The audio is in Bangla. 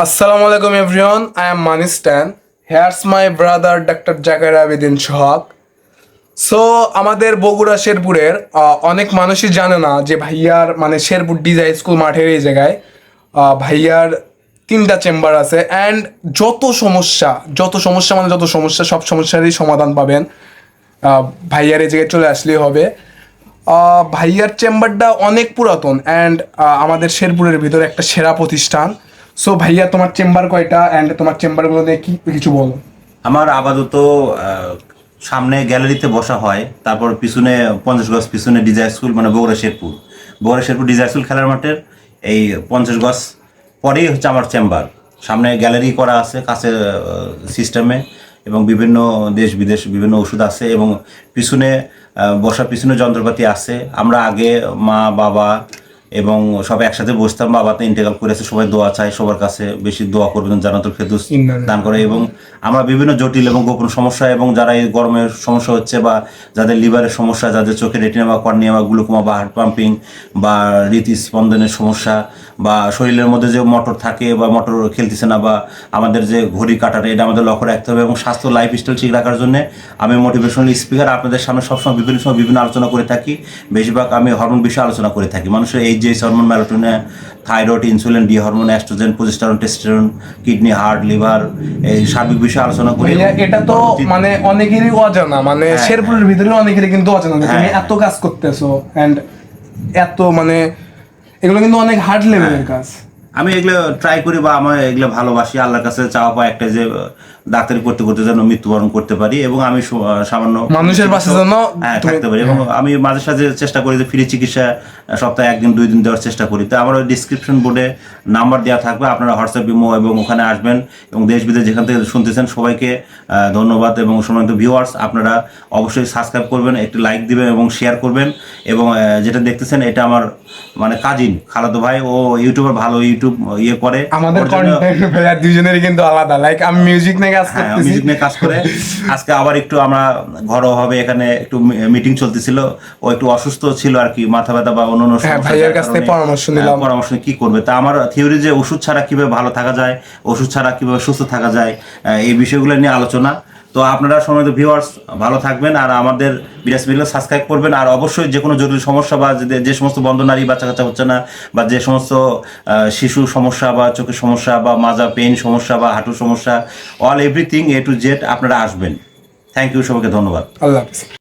Assalamu alaikum everyone. I am Manistan. Here's my brother Dr. Zakar Abedin Sohag so আমাদের বগুড়া শেরপুরের অনেক মানুষই জানে না যে ভাইয়ার মানে শেরপুর ডিজাইন স্কুল মাঠের এই জায়গায় ভাইয়ার তিনটা চেম্বার আছে অ্যান্ড যত সমস্যা যত সমস্যা মানে যত সমস্যা, সব সমস্যারই সমাধান পাবেন ভাইয়ার এই জায়গায় চলে আসলেই হবে ভাইয়ার চেম্বারটা অনেক পুরাতন অ্যান্ড আমাদের শেরপুরের ভিতরে একটা সেরা প্রতিষ্ঠান সো ভাইয়া, তোমার চেম্বার কয়টা? অ্যান্ড তোমার চেম্বারগুলো নিয়ে কি কিছু বলো। আমার আপাতত সামনে গ্যালারিতে বসা হয়। তারপর পিছনে পঞ্চাশ গজ পিছনে ডিজাইন স্কুল মানে বগুড়া শেরপুর। বগুড়া শেরপুর ডিজাইন স্কুল খেলার মাঠের এই পঞ্চাশ গজ পরেই হচ্ছে আমার চেম্বার সামনে গ্যালারি করা আছে কাছের সিস্টেমে এবং বিভিন্ন দেশ বিদেশ বিভিন্ন ওষুধ আছে এবং পিছনে বসার পিছনে যন্ত্রপাতি আছে। আমরা আগে মা, বাবা এবং সবাই একসাথে বসতাম বাবা তো ইন্টেগ্রাল করেছে সবাই দোয়া চায় সবার কাছে বেশি দোয়া করবেন জানাতুল ফেদুস দান করে। এবং আমরা বিভিন্ন জটিল এবং গোপন সমস্যা এবং যারা এই গরমের সমস্যা হচ্ছে বা যাদের লিভারের সমস্যা যাদের চোখে রেটিনা বা কর্নিয়া বা গ্লুকোমা বা হার্ট পাম্পিং বা হৃদস্পন্দনের সমস্যা বা শরীরের মধ্যে যে মোটর থাকে বা মোটর খেলতেছে না বা আমাদের যে ঘড়ি কাটার এটা আমাদের লক্ষ্য রাখতে হবে এবং স্বাস্থ্য লাইফস্টাইল ঠিক রাখার জন্য আমি মোটিভেশনাল স্পিকার আপনাদের সামনে সবসময় বিভিন্ন সময় বিভিন্ন আলোচনা করে থাকি। বেশিরভাগ আমি হরমোন বিষয়ে আলোচনা করে থাকি। মানুষের এই যে hormone ম্যালোটোনে thyroid insulin D hormone oestrogen progesterone testosterone kidney heart liver এই সার্বিক বিষয়ে আলোচনা করি এটা তো মানে অনেকেরই অজানা মানে শেরপুরের ভিতরে অনেকেরই কিন্তু অজানা তুমি হ্যাঁ। এত কাজ করতেছো এন্ড এত মানে এগুলো কিন্তু অনেক হার্ড লেভেলের কাজ আমি এগুলো ট্রাই করি বা আমার এগুলো ভালোবাসি আল্লাহর কাছে চাওয়া পাওয়া একটা যে ডাক্তারি করতে করতে যেন মৃত্যুবরণ করতে পারি এবং আমি সামান্য মানুষের পাশে যেন হ্যাঁ থাকতে পারি এবং আমি মাঝে সাঝে চেষ্টা করি যে ফ্রি চিকিৎসা সপ্তাহে একদিন দুই দিন দেওয়ার চেষ্টা করি। তো আমার ওই ডিসক্রিপশন বোর্ডে নাম্বার দেওয়া থাকবে আপনারা হোয়াটসঅ্যাপ ইমো এবং ওখানে আসবেন এবং দেশ বিদেশ যেখান থেকে শুনতেছেন সবাইকে ধন্যবাদ এবং সম্মানিত ভিউয়ার্স আপনারা অবশ্যই সাবস্ক্রাইব করবেন একটি লাইক দিবেন এবং শেয়ার করবেন এবং যেটা দেখতেছেন এটা আমার মানে কাজিন খালাতো ভাই ও ইউটিউবার ভালো ইউটিউব ইয়ে করে। আমাদের কন্টেন্ট দুজনেরই কিন্তু আলাদা। লাইক আমি মিউজিক নিয়ে কাজ হ্যাঁ করতেছি। মিউজিক নিয়ে কাজ করে। আজকে আবার একটু আমরা ঘরোয়া ভাবে এখানে একটু মিটিং চলতেছিল। ও একটু অসুস্থ ছিল আর কি মাথা ব্যথা বা অন্যান্য হ্যাঁ, সমস্যা ভাইয়ের কাছ থেকে পরামর্শ হ্যাঁ, নিলাম। পরামর্শ কি করবে? তা আমার থিওরি যে ওষুধ ছাড়া কীভাবে ভালো থাকা যায় ওষুধ ছাড়া কীভাবে সুস্থ থাকা যায় এই বিষয়গুলো নিয়ে আলোচনা। তো আপনারা সময় তো ভিউয়ার্স ভালো থাকবেন আর আমাদের বিরাজ মিডিয়া সাবস্ক্রাইব করবেন। আর অবশ্যই যে কোনো জরুরি সমস্যা বা যে- সমস্ত বন্ধ নারী বাচ্চা কাচ্চা হচ্ছে না, বা যে সমস্ত শিশু সমস্যা বা চোখের সমস্যা বা মাজা, পেন সমস্যা বা হাঁটুর সমস্যা all everything A to Z আপনারা আসবেন। থ্যাংক ইউ সবাইকে, ধন্যবাদ। আল্লাহ হাফিজ।